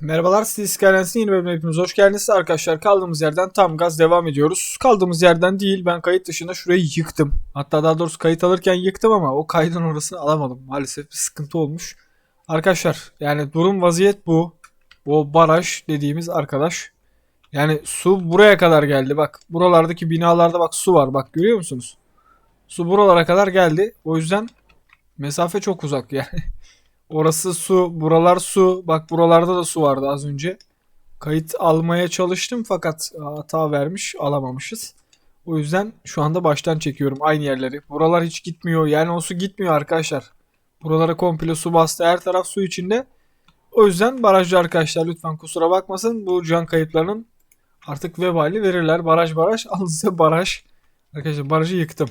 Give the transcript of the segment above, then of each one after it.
Merhabalar, siz Skylines'in yeni bölümüne hepiniz hoş geldiniz. Arkadaşlar kaldığımız yerden tam gaz devam ediyoruz. Kaldığımız yerden değil, ben kayıt dışında şurayı yıktım. Hatta daha doğrusu kayıt alırken yıktım ama o kaydın orasını alamadım. Maalesef bir sıkıntı olmuş. Arkadaşlar yani durum vaziyet bu. O baraj dediğimiz arkadaş. Yani su buraya kadar geldi. Bak buralardaki binalarda bak su var. Bak görüyor musunuz? Su buralara kadar geldi. O yüzden mesafe çok uzak yani. Orası su, buralar su. Bak buralarda da su vardı az önce. Kayıt almaya çalıştım fakat hata vermiş, alamamışız. O yüzden şu anda baştan çekiyorum aynı yerleri. Buralar hiç gitmiyor. Yani o su gitmiyor arkadaşlar. Buralara komple su bastı. Her taraf su içinde. O yüzden barajcı arkadaşlar lütfen kusura bakmasın. Bu can kayıplarının artık vebali verirler. Baraj baraj. Al size baraj. Arkadaşlar barajı yıktım.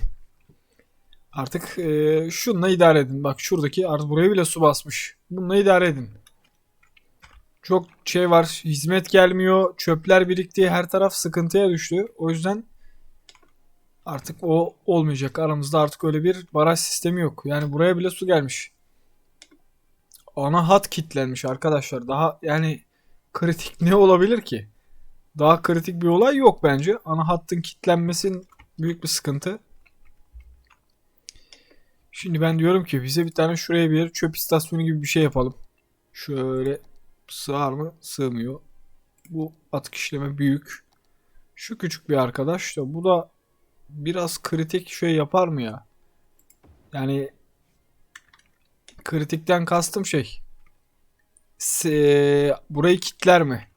Artık e, şununla idare edin. Bak şuradaki artık buraya bile su basmış. Bununla idare edin. Çok şey var. Hizmet gelmiyor. Çöpler birikti. Her taraf sıkıntıya düştü. O yüzden artık o olmayacak. Aramızda artık öyle bir baraj sistemi yok. Yani buraya bile su gelmiş. Ana hat kilitlenmiş arkadaşlar. Daha yani kritik ne olabilir ki? Daha kritik bir olay yok bence. Ana hattın kilitlenmesin büyük bir sıkıntı. Şimdi ben diyorum ki bize bir tane şuraya bir çöp istasyonu gibi bir şey yapalım. Şöyle sığar mı? Sığmıyor. Bu atık işleme büyük. Şu küçük bir arkadaş da bu da biraz kritik şey yapar mı ya? Yani kritikten kastım şey. Se burayı kitler mi?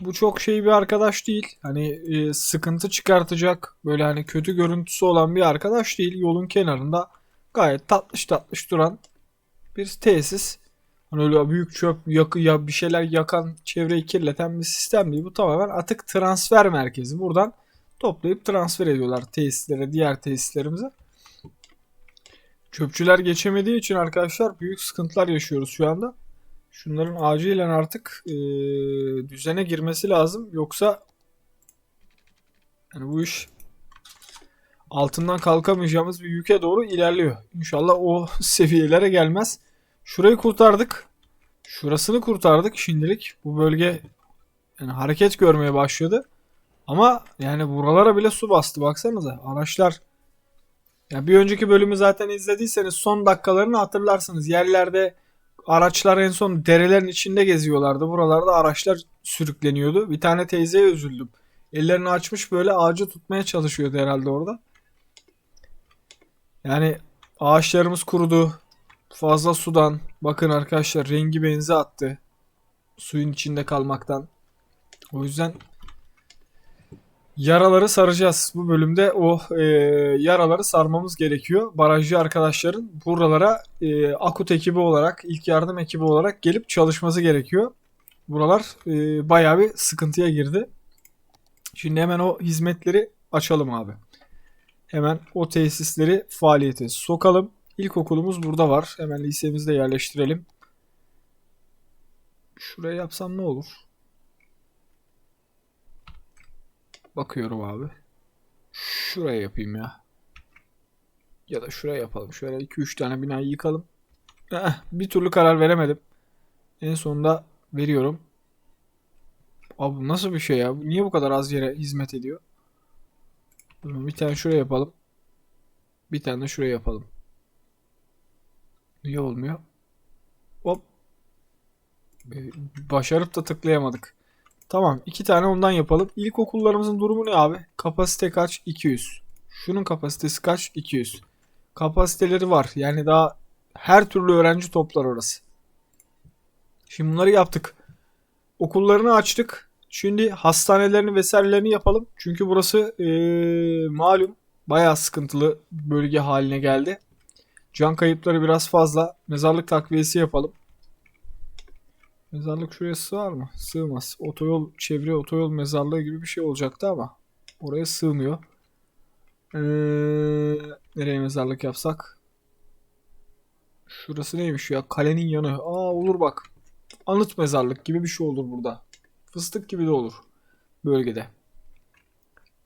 Bu çok şey bir arkadaş değil. Hani e, sıkıntı çıkartacak böyle hani kötü görüntüsü olan bir arkadaş değil. Yolun kenarında gayet tatlış tatlış duran bir tesis. Hani öyle büyük çöp yakı ya bir şeyler yakan, çevreyi kirleten bir sistem değil. Bu tamamen atık transfer merkezi. Buradan toplayıp transfer ediyorlar tesislere, diğer tesislerimize. Çöpçüler geçemediği için arkadaşlar büyük sıkıntılar yaşıyoruz şu anda. Şunların acilen artık e, düzene girmesi lazım. Yoksa yani bu iş altından kalkamayacağımız bir yüke doğru ilerliyor. İnşallah o seviyelere gelmez. Şurayı kurtardık. Şurasını kurtardık şimdilik. Bu bölge yani hareket görmeye başladı. Ama yani buralara bile su bastı baksanıza. Araçlar ya bir önceki bölümü zaten izlediyseniz son dakikalarını hatırlarsınız. Yerlerde araçlar en son derelerin içinde geziyorlardı. Buralarda araçlar sürükleniyordu. Bir tane teyzeye üzüldüm. Ellerini açmış böyle ağacı tutmaya çalışıyordu herhalde orada. Yani ağaçlarımız kurudu. Fazla sudan. Bakın arkadaşlar rengi benzi attı. Suyun içinde kalmaktan. O yüzden Yaraları saracağız. Bu bölümde o e, yaraları sarmamız gerekiyor. Barajcı arkadaşların buralara e, akut ekibi olarak, ilk yardım ekibi olarak gelip çalışması gerekiyor. Buralar e, bayağı bir sıkıntıya girdi. Şimdi hemen o hizmetleri açalım abi. Hemen o tesisleri faaliyete sokalım. İlkokulumuz burada var. Hemen lisemizi de yerleştirelim. Şuraya yapsam ne olur? Bakıyorum abi. Şuraya yapayım ya. Ya da şuraya yapalım. Şöyle 2-3 tane binayı yıkalım. Eh, bir türlü karar veremedim. En sonunda veriyorum. Abi nasıl bir şey ya? Niye bu kadar az yere hizmet ediyor? Bir tane şuraya yapalım. Bir tane de şuraya yapalım. Niye olmuyor? Hop. Ee, başarıp da tıklayamadık. Tamam iki tane ondan yapalım. İlkokullarımızın durumu ne abi? Kapasite kaç? 200. Şunun kapasitesi kaç? 200. Kapasiteleri var. Yani daha her türlü öğrenci toplar orası. Şimdi bunları yaptık. Okullarını açtık. Şimdi hastanelerini vesairelerini yapalım. Çünkü burası ee, malum bayağı sıkıntılı bölge haline geldi. Can kayıpları biraz fazla. Mezarlık takviyesi yapalım. Mezarlık şuraya sığar mı? Sığmaz. Otoyol, çevre otoyol mezarlığı gibi bir şey olacaktı ama oraya sığmıyor. Ee, nereye mezarlık yapsak? Şurası neymiş ya? Kalenin yanı. Aa olur bak. Anıt mezarlık gibi bir şey olur burada. Fıstık gibi de olur. Bölgede.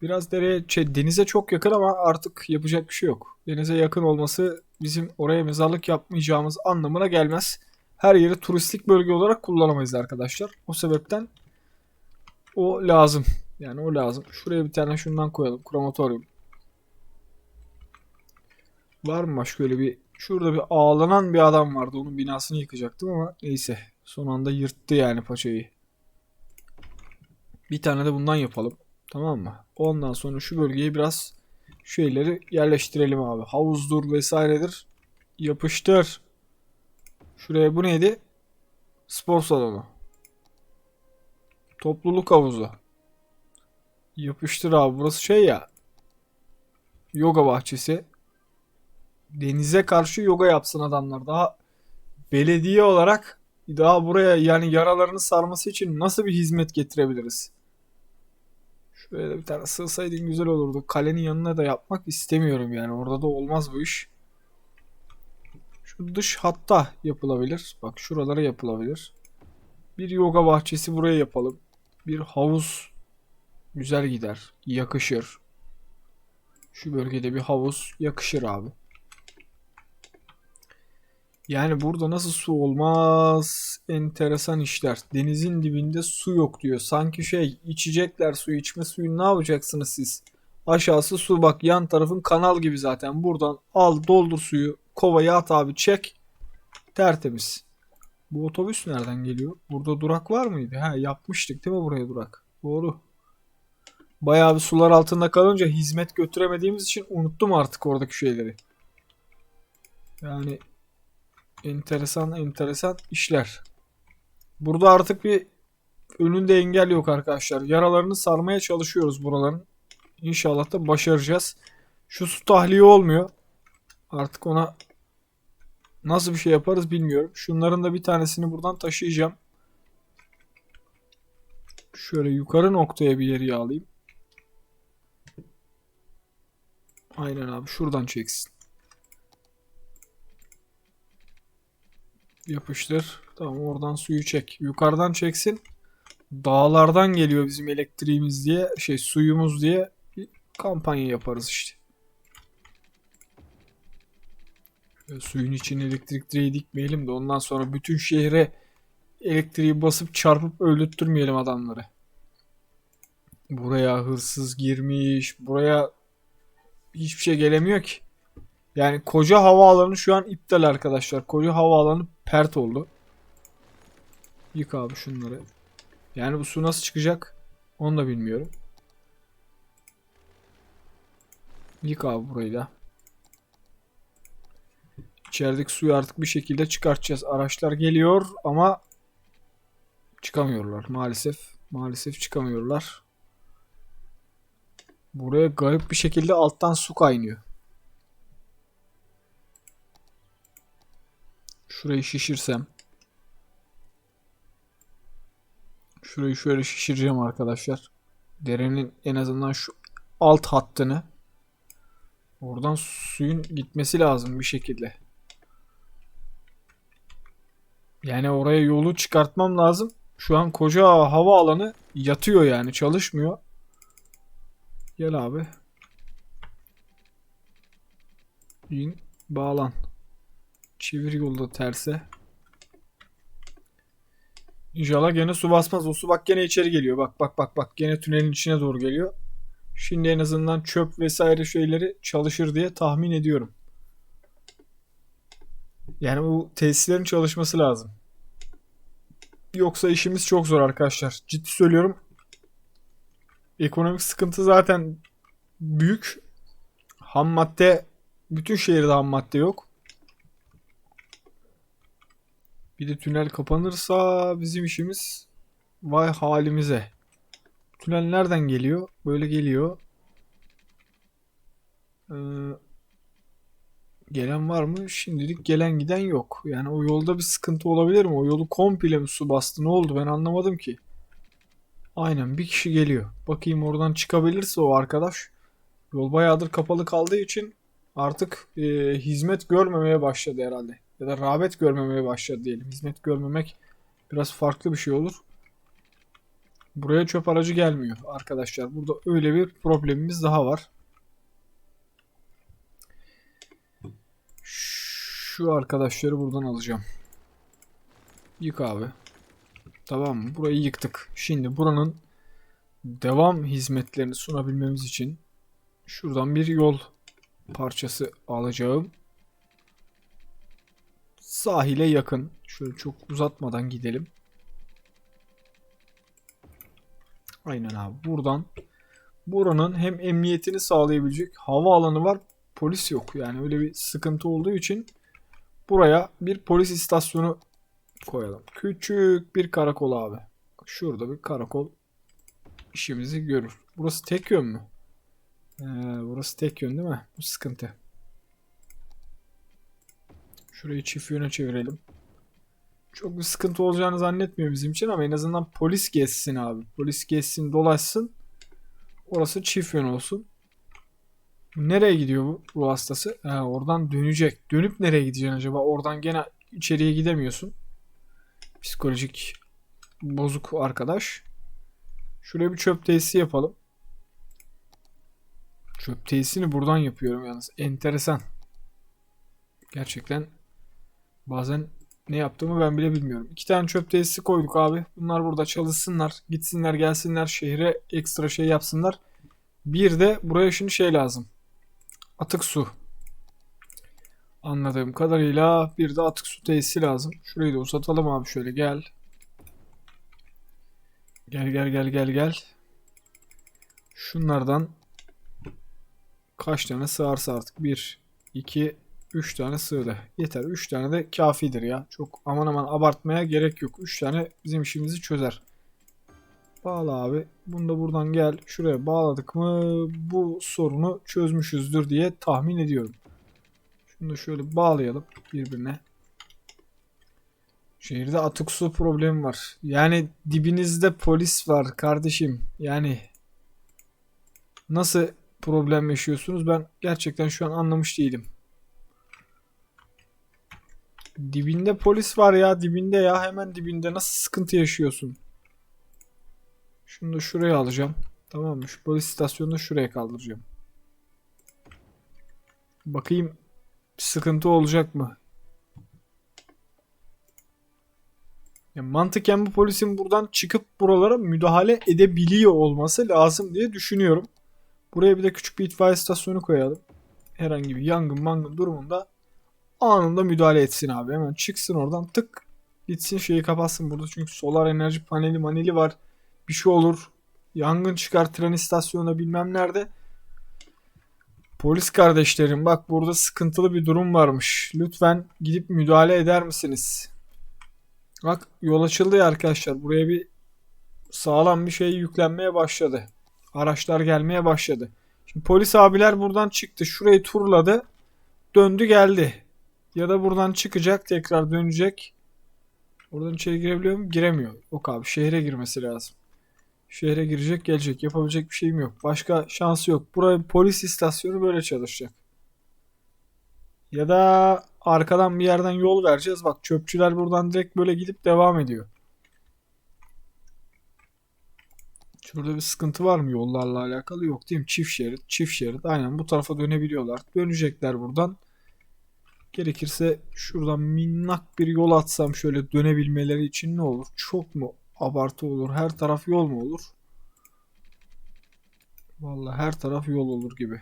Biraz dereye, şey, denize çok yakın ama artık yapacak bir şey yok. Denize yakın olması bizim oraya mezarlık yapmayacağımız anlamına gelmez her yeri turistik bölge olarak kullanamayız arkadaşlar. O sebepten o lazım. Yani o lazım. Şuraya bir tane şundan koyalım. Krematoryum. Var mı başka öyle bir şurada bir ağlanan bir adam vardı. Onun binasını yıkacaktım ama neyse. Son anda yırttı yani paçayı. Bir tane de bundan yapalım. Tamam mı? Ondan sonra şu bölgeye biraz şeyleri yerleştirelim abi. Havuzdur vesairedir. Yapıştır. Şuraya bu neydi? Spor salonu. Topluluk havuzu. Yapıştır abi. Burası şey ya. Yoga bahçesi. Denize karşı yoga yapsın adamlar. Daha belediye olarak daha buraya yani yaralarını sarması için nasıl bir hizmet getirebiliriz? Şuraya bir tane sığsaydın güzel olurdu. Kalenin yanına da yapmak istemiyorum yani. Orada da olmaz bu iş. Dış hatta yapılabilir. Bak şuralara yapılabilir. Bir yoga bahçesi buraya yapalım. Bir havuz güzel gider. Yakışır. Şu bölgede bir havuz yakışır abi. Yani burada nasıl su olmaz? Enteresan işler. Denizin dibinde su yok diyor. Sanki şey içecekler suyu içme suyu ne yapacaksınız siz? Aşağısı su bak yan tarafın kanal gibi zaten. Buradan al doldur suyu. Kovaya at abi çek. Tertemiz. Bu otobüs nereden geliyor? Burada durak var mıydı? Ha yapmıştık değil mi buraya durak? Doğru. Bayağı bir sular altında kalınca hizmet götüremediğimiz için unuttum artık oradaki şeyleri. Yani enteresan enteresan işler. Burada artık bir önünde engel yok arkadaşlar. Yaralarını sarmaya çalışıyoruz buraların. İnşallah da başaracağız. Şu su tahliye olmuyor. Artık ona nasıl bir şey yaparız bilmiyorum. Şunların da bir tanesini buradan taşıyacağım. Şöyle yukarı noktaya bir yeri alayım. Aynen abi şuradan çeksin. Yapıştır. Tamam oradan suyu çek. Yukarıdan çeksin. Dağlardan geliyor bizim elektriğimiz diye şey suyumuz diye bir kampanya yaparız işte. Şöyle suyun içine elektrik direği dikmeyelim de ondan sonra bütün şehre elektriği basıp çarpıp öldürtmeyelim adamları. Buraya hırsız girmiş. Buraya hiçbir şey gelemiyor ki. Yani koca havaalanı şu an iptal arkadaşlar. Koca havaalanı pert oldu. Yık abi şunları. Yani bu su nasıl çıkacak? Onu da bilmiyorum. Yık abi burayı da. İçerideki suyu artık bir şekilde çıkartacağız. Araçlar geliyor ama çıkamıyorlar maalesef. Maalesef çıkamıyorlar. Buraya garip bir şekilde alttan su kaynıyor. Şurayı şişirsem. Şurayı şöyle şişireceğim arkadaşlar. Derenin en azından şu alt hattını. Oradan suyun gitmesi lazım bir şekilde. Yani oraya yolu çıkartmam lazım. Şu an koca hava alanı yatıyor yani çalışmıyor. Gel abi. İn bağlan. Çevir yolda terse. İnşallah gene su basmaz. O su bak gene içeri geliyor. Bak bak bak bak gene tünelin içine doğru geliyor. Şimdi en azından çöp vesaire şeyleri çalışır diye tahmin ediyorum. Yani bu tesislerin çalışması lazım. Yoksa işimiz çok zor arkadaşlar. Ciddi söylüyorum. Ekonomik sıkıntı zaten büyük. Ham madde bütün şehirde ham madde yok. Bir de tünel kapanırsa bizim işimiz vay halimize. Tünel nereden geliyor? Böyle geliyor. Ee, gelen var mı? Şimdilik gelen giden yok. Yani o yolda bir sıkıntı olabilir mi? O yolu komple mi su bastı? Ne oldu? Ben anlamadım ki. Aynen bir kişi geliyor. Bakayım oradan çıkabilirse o arkadaş. Yol bayağıdır kapalı kaldığı için artık e, hizmet görmemeye başladı herhalde. Ya da rağbet görmemeye başladı diyelim. Hizmet görmemek biraz farklı bir şey olur. Buraya çöp aracı gelmiyor arkadaşlar. Burada öyle bir problemimiz daha var. Şu arkadaşları buradan alacağım. Yık abi. Tamam mı? Burayı yıktık. Şimdi buranın devam hizmetlerini sunabilmemiz için şuradan bir yol parçası alacağım. Sahile yakın. Şöyle çok uzatmadan gidelim. Aynen abi. Buradan buranın hem emniyetini sağlayabilecek hava alanı var. Polis yok. Yani öyle bir sıkıntı olduğu için buraya bir polis istasyonu koyalım. Küçük bir karakol abi. Şurada bir karakol işimizi görür. Burası tek yön mü? Ee, burası tek yön değil mi? Bu sıkıntı. Şurayı çift yöne çevirelim. Çok bir sıkıntı olacağını zannetmiyorum bizim için ama en azından polis gezsin abi. Polis gezsin dolaşsın. Orası çift yön olsun. Nereye gidiyor bu ruh hastası? Ha, oradan dönecek. Dönüp nereye gideceksin acaba? Oradan gene içeriye gidemiyorsun. Psikolojik bozuk arkadaş. Şuraya bir çöp tesisi yapalım. Çöp tesisini buradan yapıyorum yalnız. Enteresan. Gerçekten bazen ne yaptığımı ben bile bilmiyorum. İki tane çöp tesisi koyduk abi. Bunlar burada çalışsınlar. Gitsinler gelsinler şehre ekstra şey yapsınlar. Bir de buraya şimdi şey lazım. Atık su. Anladığım kadarıyla bir de atık su tesisi lazım. Şurayı da uzatalım abi şöyle gel. Gel gel gel gel gel. Şunlardan kaç tane sığarsa artık. 1, 2, 3 tane sığdı. Yeter. 3 tane de kafidir ya. Çok aman aman abartmaya gerek yok. 3 tane bizim işimizi çözer. Bağla abi. Bunu da buradan gel. Şuraya bağladık mı bu sorunu çözmüşüzdür diye tahmin ediyorum. Şunu da şöyle bağlayalım birbirine. Şehirde atık su problemi var. Yani dibinizde polis var kardeşim. Yani nasıl problem yaşıyorsunuz ben gerçekten şu an anlamış değilim. Dibinde polis var ya dibinde ya hemen dibinde nasıl sıkıntı yaşıyorsun? Şunu da şuraya alacağım. Tamam mı? Şu polis istasyonunu şuraya kaldıracağım. Bakayım sıkıntı olacak mı? Ya mantıken bu polisin buradan çıkıp buralara müdahale edebiliyor olması lazım diye düşünüyorum. Buraya bir de küçük bir itfaiye istasyonu koyalım. Herhangi bir yangın mangın durumunda anında müdahale etsin abi. Hemen çıksın oradan tık gitsin şeyi kapatsın burada çünkü solar enerji paneli maneli var. Bir şey olur. Yangın çıkar tren istasyonunda bilmem nerede. Polis kardeşlerim bak burada sıkıntılı bir durum varmış. Lütfen gidip müdahale eder misiniz? Bak yol açıldı ya arkadaşlar. Buraya bir sağlam bir şey yüklenmeye başladı. Araçlar gelmeye başladı. Şimdi polis abiler buradan çıktı. Şurayı turladı. Döndü geldi. Ya da buradan çıkacak tekrar dönecek. Oradan içeri girebiliyor mu? Giremiyor. Yok abi şehre girmesi lazım. Şehre girecek gelecek. Yapabilecek bir şeyim yok. Başka şansı yok. Buraya polis istasyonu böyle çalışacak. Ya da arkadan bir yerden yol vereceğiz. Bak çöpçüler buradan direkt böyle gidip devam ediyor. Şurada bir sıkıntı var mı yollarla alakalı? Yok değil mi? Çift şerit, çift şerit. Aynen bu tarafa dönebiliyorlar. Dönecekler buradan. Gerekirse şuradan minnak bir yol atsam şöyle dönebilmeleri için ne olur? Çok mu abartı olur? Her taraf yol mu olur? Vallahi her taraf yol olur gibi.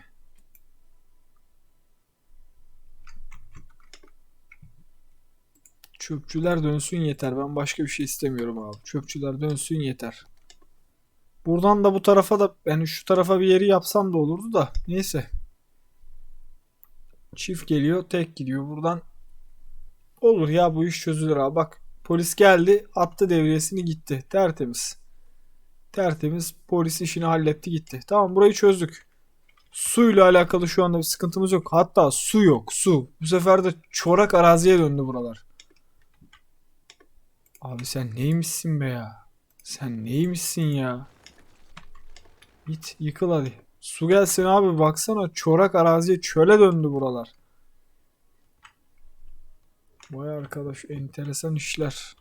Çöpçüler dönsün yeter. Ben başka bir şey istemiyorum abi. Çöpçüler dönsün yeter. Buradan da bu tarafa da yani şu tarafa bir yeri yapsam da olurdu da. Neyse. Çift geliyor, tek gidiyor. Buradan olur ya bu iş çözülür abi. Bak polis geldi, attı devriyesini gitti. Tertemiz. Tertemiz polis işini halletti gitti. Tamam burayı çözdük. Suyla alakalı şu anda bir sıkıntımız yok. Hatta su yok, su. Bu sefer de çorak araziye döndü buralar. Abi sen neymişsin be ya? Sen neymişsin ya? Git yıkıl hadi. Su gelsin abi baksana çorak araziye çöle döndü buralar. Vay arkadaş enteresan işler.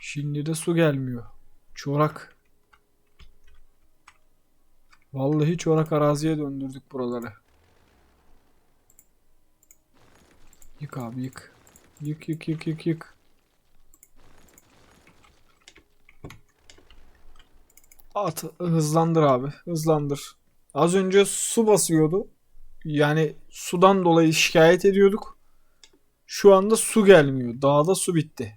Şimdi de su gelmiyor. Çorak. Vallahi çorak araziye döndürdük buraları. Yık abi yık. Yık yık yık yık yık. At hızlandır abi. Hızlandır. Az önce su basıyordu. Yani sudan dolayı şikayet ediyorduk. Şu anda su gelmiyor. Dağda su bitti.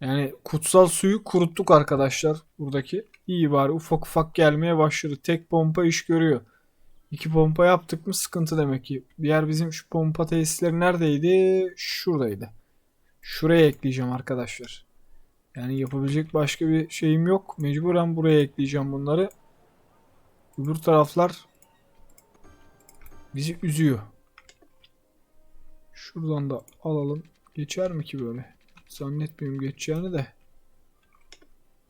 Yani kutsal suyu kuruttuk arkadaşlar buradaki. İyi bari ufak ufak gelmeye başladı. Tek pompa iş görüyor. İki pompa yaptık mı sıkıntı demek ki. Diğer bizim şu pompa tesisleri neredeydi? Şuradaydı. Şuraya ekleyeceğim arkadaşlar. Yani yapabilecek başka bir şeyim yok. Mecburen buraya ekleyeceğim bunları. Öbür taraflar bizi üzüyor. Şuradan da alalım. Geçer mi ki böyle? Zannetmiyorum geçeceğini de.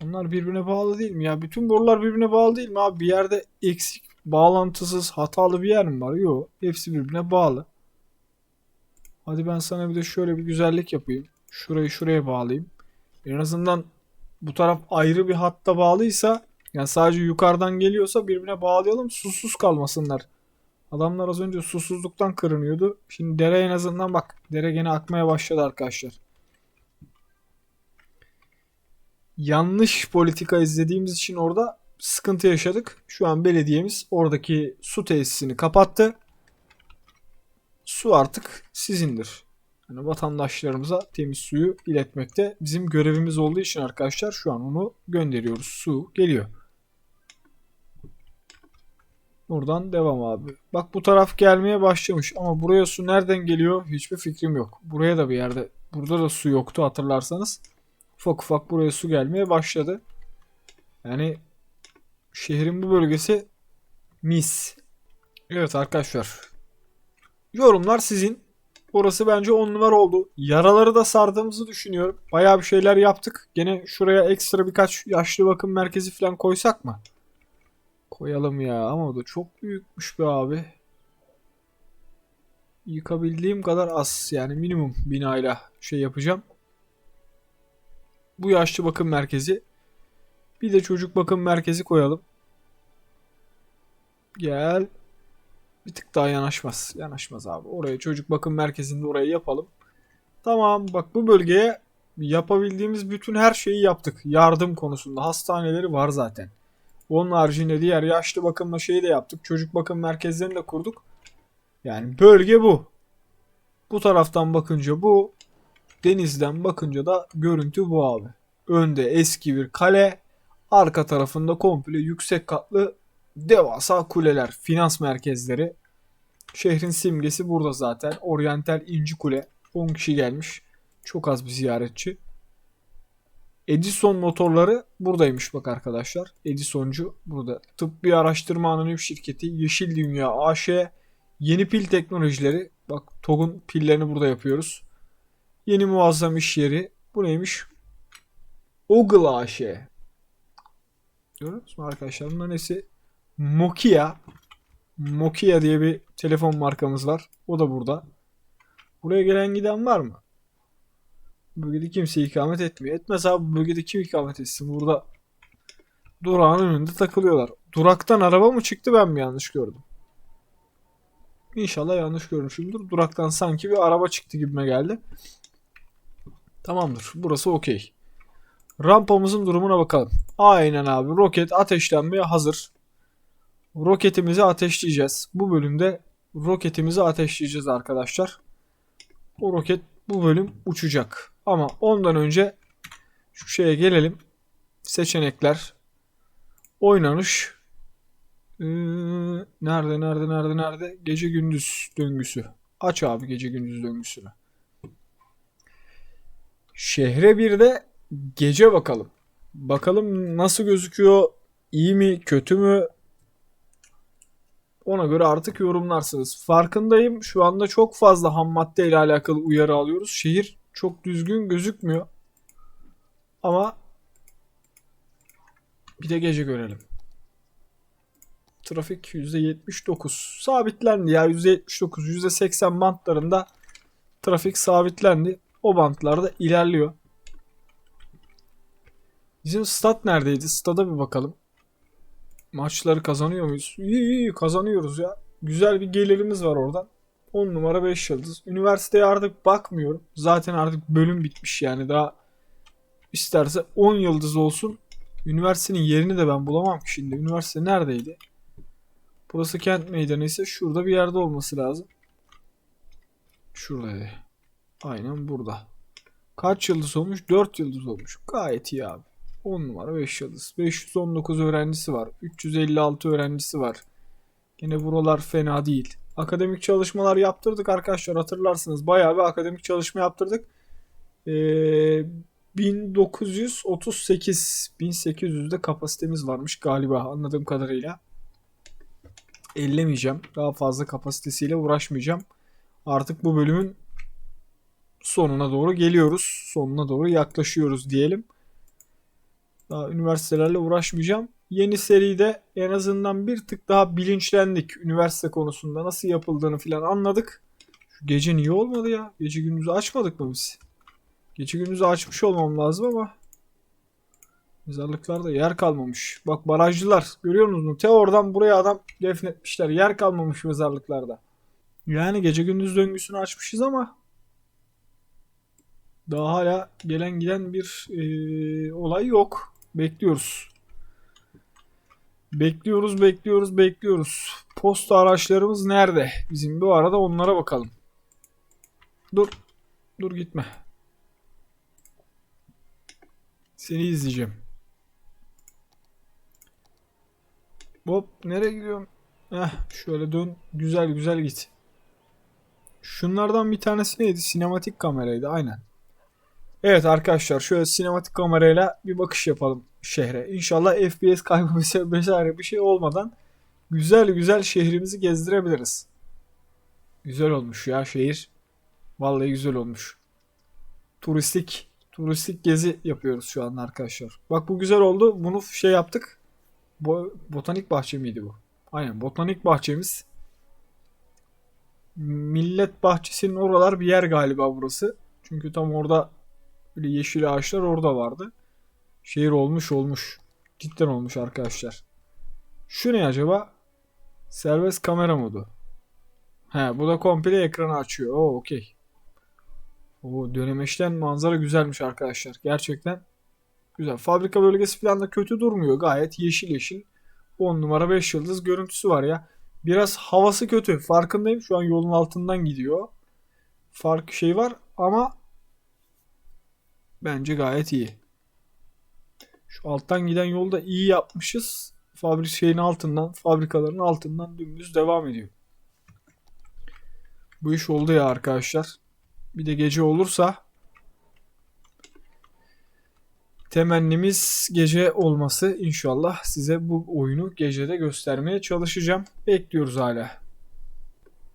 Onlar birbirine bağlı değil mi ya? Bütün borular birbirine bağlı değil mi abi? Bir yerde eksik, bağlantısız, hatalı bir yer mi var? Yok. Hepsi birbirine bağlı. Hadi ben sana bir de şöyle bir güzellik yapayım. Şurayı şuraya bağlayayım. En azından bu taraf ayrı bir hatta bağlıysa yani sadece yukarıdan geliyorsa birbirine bağlayalım susuz kalmasınlar. Adamlar az önce susuzluktan kırınıyordu. Şimdi dere en azından bak dere gene akmaya başladı arkadaşlar. Yanlış politika izlediğimiz için orada sıkıntı yaşadık. Şu an belediyemiz oradaki su tesisini kapattı. Su artık sizindir. Yani vatandaşlarımıza temiz suyu iletmekte bizim görevimiz olduğu için arkadaşlar şu an onu gönderiyoruz. Su geliyor. Buradan devam abi. Bak bu taraf gelmeye başlamış ama buraya su nereden geliyor hiçbir fikrim yok. Buraya da bir yerde burada da su yoktu hatırlarsanız. Ufak ufak buraya su gelmeye başladı. Yani şehrin bu bölgesi mis. Evet arkadaşlar. Yorumlar sizin. Orası bence 10 numara oldu. Yaraları da sardığımızı düşünüyorum. Bayağı bir şeyler yaptık. Gene şuraya ekstra birkaç yaşlı bakım merkezi falan koysak mı? Koyalım ya ama o da çok büyükmüş be abi. Yıkabildiğim kadar az yani minimum binayla şey yapacağım. Bu yaşlı bakım merkezi. Bir de çocuk bakım merkezi koyalım. Gel. Bir tık daha yanaşmaz. Yanaşmaz abi. Oraya çocuk bakım merkezinde orayı yapalım. Tamam bak bu bölgeye yapabildiğimiz bütün her şeyi yaptık. Yardım konusunda hastaneleri var zaten. Onun haricinde diğer yaşlı bakımla şeyi de yaptık. Çocuk bakım merkezlerini de kurduk. Yani bölge bu. Bu taraftan bakınca bu. Denizden bakınca da görüntü bu abi. Önde eski bir kale. Arka tarafında komple yüksek katlı devasa kuleler. Finans merkezleri. Şehrin simgesi burada zaten. Oriental İnci Kule. 10 kişi gelmiş. Çok az bir ziyaretçi. Edison motorları buradaymış bak arkadaşlar. Edisoncu burada. Tıbbi araştırma anonim şirketi Yeşil Dünya AŞ yeni pil teknolojileri. Bak TOG'un pillerini burada yapıyoruz. Yeni muazzam iş yeri. Bu neymiş? Ogle AŞ. Görüyor musun arkadaşlar? Bunların hepsi Nokia. Nokia diye bir telefon markamız var. O da burada. Buraya gelen giden var mı? Bölgede kimse ikamet etmiyor. Etmez abi bölgede kim ikamet etsin? Burada durağın önünde takılıyorlar. Duraktan araba mı çıktı ben mi yanlış gördüm? İnşallah yanlış görmüşümdür. Duraktan sanki bir araba çıktı gibime geldi. Tamamdır. Burası okey. Rampamızın durumuna bakalım. Aynen abi. Roket ateşlenmeye hazır. Roketimizi ateşleyeceğiz. Bu bölümde roketimizi ateşleyeceğiz arkadaşlar. O roket bu bölüm uçacak. Ama ondan önce şu şeye gelelim. Seçenekler. Oynanış. Ee, nerede nerede nerede nerede? Gece gündüz döngüsü. Aç abi gece gündüz döngüsünü. Şehre bir de gece bakalım. Bakalım nasıl gözüküyor? İyi mi, kötü mü? Ona göre artık yorumlarsınız. Farkındayım. Şu anda çok fazla ham madde ile alakalı uyarı alıyoruz. Şehir çok düzgün gözükmüyor. Ama bir de gece görelim. Trafik %79 sabitlendi ya %79 %80 bantlarında trafik sabitlendi. O bantlarda ilerliyor. Bizim stat neredeydi? Stada bir bakalım. Maçları kazanıyor muyuz? İyi iyi kazanıyoruz ya. Güzel bir gelirimiz var oradan. 10 numara 5 yıldız. Üniversiteye artık bakmıyorum. Zaten artık bölüm bitmiş yani daha isterse 10 yıldız olsun Üniversitenin yerini de ben bulamam ki şimdi. Üniversite neredeydi? Burası kent meydanı ise şurada bir yerde olması lazım. Şuradaydı. Aynen burada. Kaç yıldız olmuş? 4 yıldız olmuş. Gayet iyi abi. 10 numara 5 yıldız. 519 öğrencisi var. 356 öğrencisi var. Yine buralar fena değil. Akademik çalışmalar yaptırdık arkadaşlar hatırlarsınız. Bayağı bir akademik çalışma yaptırdık. Ee, 1938 1800'de kapasitemiz varmış galiba anladığım kadarıyla. Ellemeyeceğim. Daha fazla kapasitesiyle uğraşmayacağım. Artık bu bölümün sonuna doğru geliyoruz. Sonuna doğru yaklaşıyoruz diyelim. Daha üniversitelerle uğraşmayacağım. Yeni seride en azından bir tık daha bilinçlendik. Üniversite konusunda nasıl yapıldığını falan anladık. Şu gece niye olmadı ya? Gece gündüzü açmadık mı biz? Gece gündüzü açmış olmam lazım ama mezarlıklarda yer kalmamış. Bak barajcılar görüyor musunuz? Te oradan buraya adam defnetmişler. Yer kalmamış mezarlıklarda. Yani gece gündüz döngüsünü açmışız ama daha hala gelen giden bir eee, olay yok. Bekliyoruz. Bekliyoruz, bekliyoruz, bekliyoruz. Posta araçlarımız nerede? Bizim bu arada onlara bakalım. Dur. Dur gitme. Seni izleyeceğim. Hop nereye gidiyorum? Heh şöyle dön. Güzel güzel git. Şunlardan bir tanesi neydi? Sinematik kameraydı aynen. Evet arkadaşlar şöyle sinematik kamerayla bir bakış yapalım şehre. İnşallah FPS kaybı vesaire bir şey olmadan güzel güzel şehrimizi gezdirebiliriz. Güzel olmuş ya şehir. Vallahi güzel olmuş. Turistik turistik gezi yapıyoruz şu an arkadaşlar. Bak bu güzel oldu. Bunu şey yaptık. Bo- botanik bahçe miydi bu? Aynen botanik bahçemiz. Millet bahçesinin oralar bir yer galiba burası. Çünkü tam orada böyle yeşil ağaçlar orada vardı. Şehir olmuş olmuş. Cidden olmuş arkadaşlar. Şu ne acaba? Serbest kamera modu. He bu da komple ekranı açıyor. Oo okey. Oo dönemeçten manzara güzelmiş arkadaşlar. Gerçekten güzel. Fabrika bölgesi falan da kötü durmuyor. Gayet yeşil yeşil. 10 numara 5 yıldız görüntüsü var ya. Biraz havası kötü. Farkındayım. Şu an yolun altından gidiyor. Fark şey var ama bence gayet iyi. Şu alttan giden yolda iyi yapmışız. Fabrik şeyin altından, fabrikaların altından dümdüz devam ediyor. Bu iş oldu ya arkadaşlar. Bir de gece olursa temennimiz gece olması inşallah size bu oyunu gecede göstermeye çalışacağım. Bekliyoruz hala.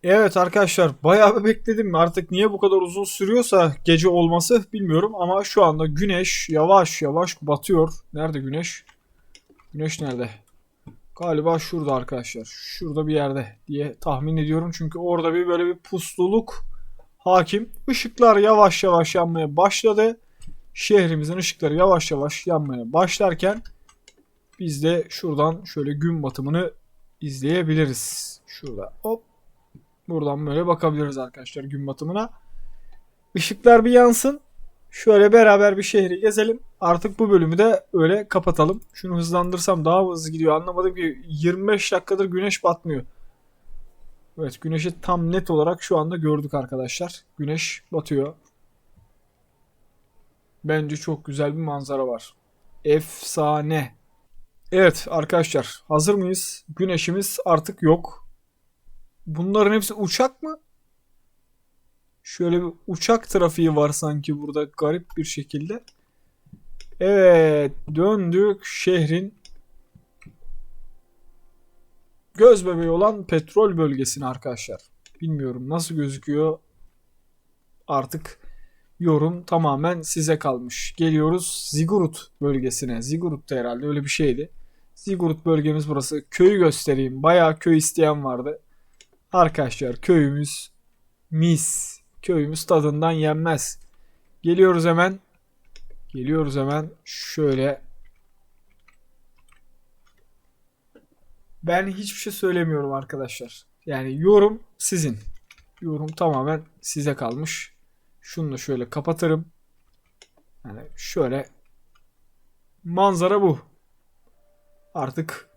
Evet arkadaşlar bayağı bir bekledim. Artık niye bu kadar uzun sürüyorsa gece olması bilmiyorum ama şu anda güneş yavaş yavaş batıyor. Nerede güneş? Güneş nerede? Galiba şurada arkadaşlar. Şurada bir yerde diye tahmin ediyorum. Çünkü orada bir böyle bir pusluluk hakim. Işıklar yavaş yavaş yanmaya başladı. Şehrimizin ışıkları yavaş yavaş yanmaya başlarken biz de şuradan şöyle gün batımını izleyebiliriz. Şurada hop Buradan böyle bakabiliriz arkadaşlar gün batımına. Işıklar bir yansın. Şöyle beraber bir şehri gezelim. Artık bu bölümü de öyle kapatalım. Şunu hızlandırsam daha hızlı gidiyor anlamadım ki 25 dakikadır güneş batmıyor. Evet güneşi tam net olarak şu anda gördük arkadaşlar. Güneş batıyor. Bence çok güzel bir manzara var. Efsane. Evet arkadaşlar hazır mıyız? Güneşimiz artık yok. Bunların hepsi uçak mı? Şöyle bir uçak trafiği var sanki burada garip bir şekilde. Evet döndük şehrin göz bebeği olan petrol bölgesine arkadaşlar. Bilmiyorum nasıl gözüküyor. Artık yorum tamamen size kalmış. Geliyoruz Zigurut bölgesine. Zigurut'ta herhalde öyle bir şeydi. Zigurut bölgemiz burası. Köyü göstereyim. Bayağı köy isteyen vardı. Arkadaşlar köyümüz mis. Köyümüz tadından yenmez. Geliyoruz hemen. Geliyoruz hemen. Şöyle. Ben hiçbir şey söylemiyorum arkadaşlar. Yani yorum sizin. Yorum tamamen size kalmış. Şunu da şöyle kapatırım. Yani şöyle manzara bu. artık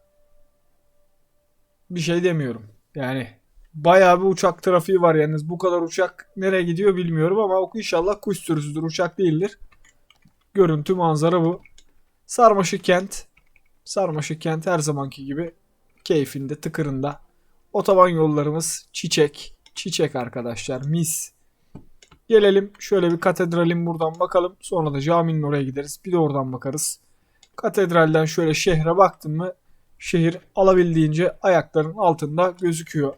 bir şey demiyorum. Yani bayağı bir uçak trafiği var yalnız. Bu kadar uçak nereye gidiyor bilmiyorum ama o inşallah kuş sürüsüdür. Uçak değildir. Görüntü manzara bu. Sarmaşık kent. Sarmaşık kent her zamanki gibi keyfinde, tıkırında. Otoban yollarımız çiçek. Çiçek arkadaşlar mis. Gelelim şöyle bir katedralin buradan bakalım. Sonra da caminin oraya gideriz. Bir de oradan bakarız. Katedralden şöyle şehre baktın mı şehir alabildiğince ayakların altında gözüküyor.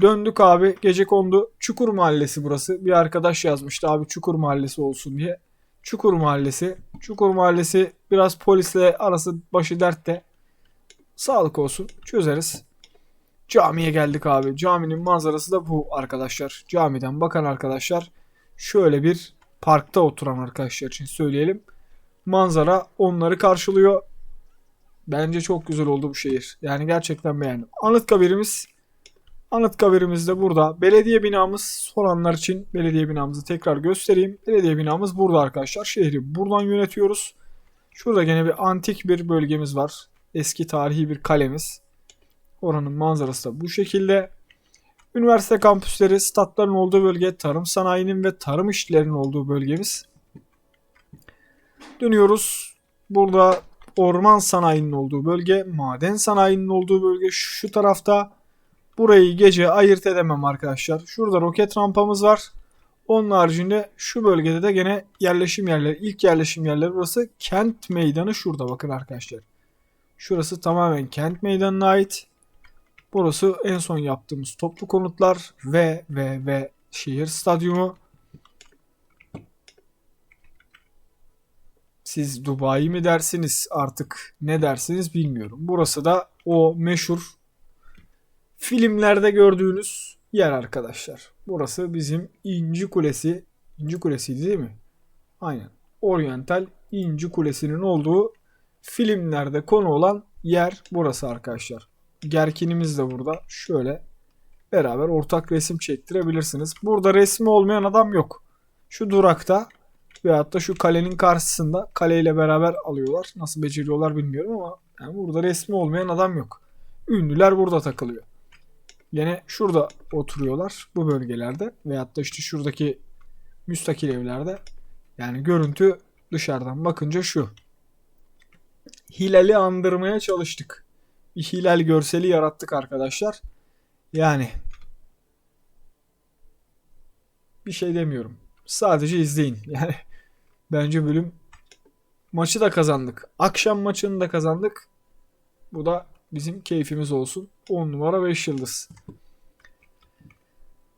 Döndük abi gece kondu. Çukur Mahallesi burası. Bir arkadaş yazmıştı abi Çukur Mahallesi olsun diye. Çukur Mahallesi. Çukur Mahallesi biraz polisle arası başı dertte. Sağlık olsun çözeriz. Camiye geldik abi. Caminin manzarası da bu arkadaşlar. Camiden bakan arkadaşlar şöyle bir parkta oturan arkadaşlar için söyleyelim. Manzara onları karşılıyor. Bence çok güzel oldu bu şehir. Yani gerçekten beğendim. Anıtkabirimiz Anıtkabirimiz de burada. Belediye binamız soranlar için belediye binamızı tekrar göstereyim. Belediye binamız burada arkadaşlar. Şehri buradan yönetiyoruz. Şurada gene bir antik bir bölgemiz var. Eski tarihi bir kalemiz. Oranın manzarası da bu şekilde. Üniversite kampüsleri, statların olduğu bölge, tarım sanayinin ve tarım işçilerinin olduğu bölgemiz. Dönüyoruz. Burada orman sanayinin olduğu bölge, maden sanayinin olduğu bölge şu tarafta. Burayı gece ayırt edemem arkadaşlar. Şurada roket rampamız var. Onun haricinde şu bölgede de gene yerleşim yerleri, ilk yerleşim yerleri burası kent meydanı şurada bakın arkadaşlar. Şurası tamamen kent meydanına ait. Burası en son yaptığımız toplu konutlar ve ve ve şehir stadyumu. Siz Dubai mi dersiniz artık ne dersiniz bilmiyorum. Burası da o meşhur filmlerde gördüğünüz yer arkadaşlar. Burası bizim İnci Kulesi. İnci Kulesi'ydi değil mi? Aynen. Oriental İnci Kulesi'nin olduğu filmlerde konu olan yer burası arkadaşlar. Gerkinimiz de burada. Şöyle beraber ortak resim çektirebilirsiniz. Burada resmi olmayan adam yok. Şu durakta veyahut da şu kalenin karşısında kaleyle beraber alıyorlar. Nasıl beceriyorlar bilmiyorum ama yani burada resmi olmayan adam yok. Ünlüler burada takılıyor. Yine şurada oturuyorlar bu bölgelerde veyahut da işte şuradaki müstakil evlerde. Yani görüntü dışarıdan bakınca şu. Hilali andırmaya çalıştık. Bir hilal görseli yarattık arkadaşlar. Yani bir şey demiyorum. Sadece izleyin. Yani bence bölüm maçı da kazandık. Akşam maçını da kazandık. Bu da bizim keyfimiz olsun. 10 numara 5 yıldız.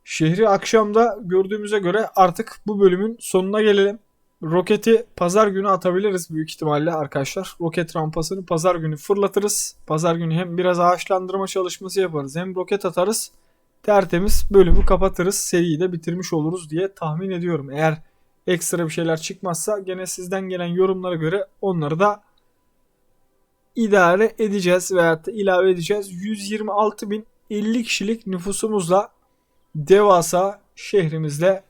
Şehri akşamda gördüğümüze göre artık bu bölümün sonuna gelelim. Roketi pazar günü atabiliriz büyük ihtimalle arkadaşlar. Roket rampasını pazar günü fırlatırız. Pazar günü hem biraz ağaçlandırma çalışması yaparız hem roket atarız. Tertemiz bölümü kapatırız. Seriyi de bitirmiş oluruz diye tahmin ediyorum. Eğer ekstra bir şeyler çıkmazsa gene sizden gelen yorumlara göre onları da idare edeceğiz veyahut da ilave edeceğiz. 126.050 kişilik nüfusumuzla devasa şehrimizle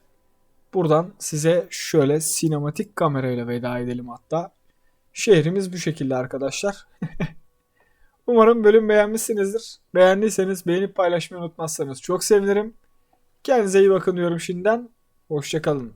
buradan size şöyle sinematik kamerayla veda edelim hatta. Şehrimiz bu şekilde arkadaşlar. Umarım bölüm beğenmişsinizdir. Beğendiyseniz beğenip paylaşmayı unutmazsanız çok sevinirim. Kendinize iyi bakın diyorum şimdiden. Hoşçakalın.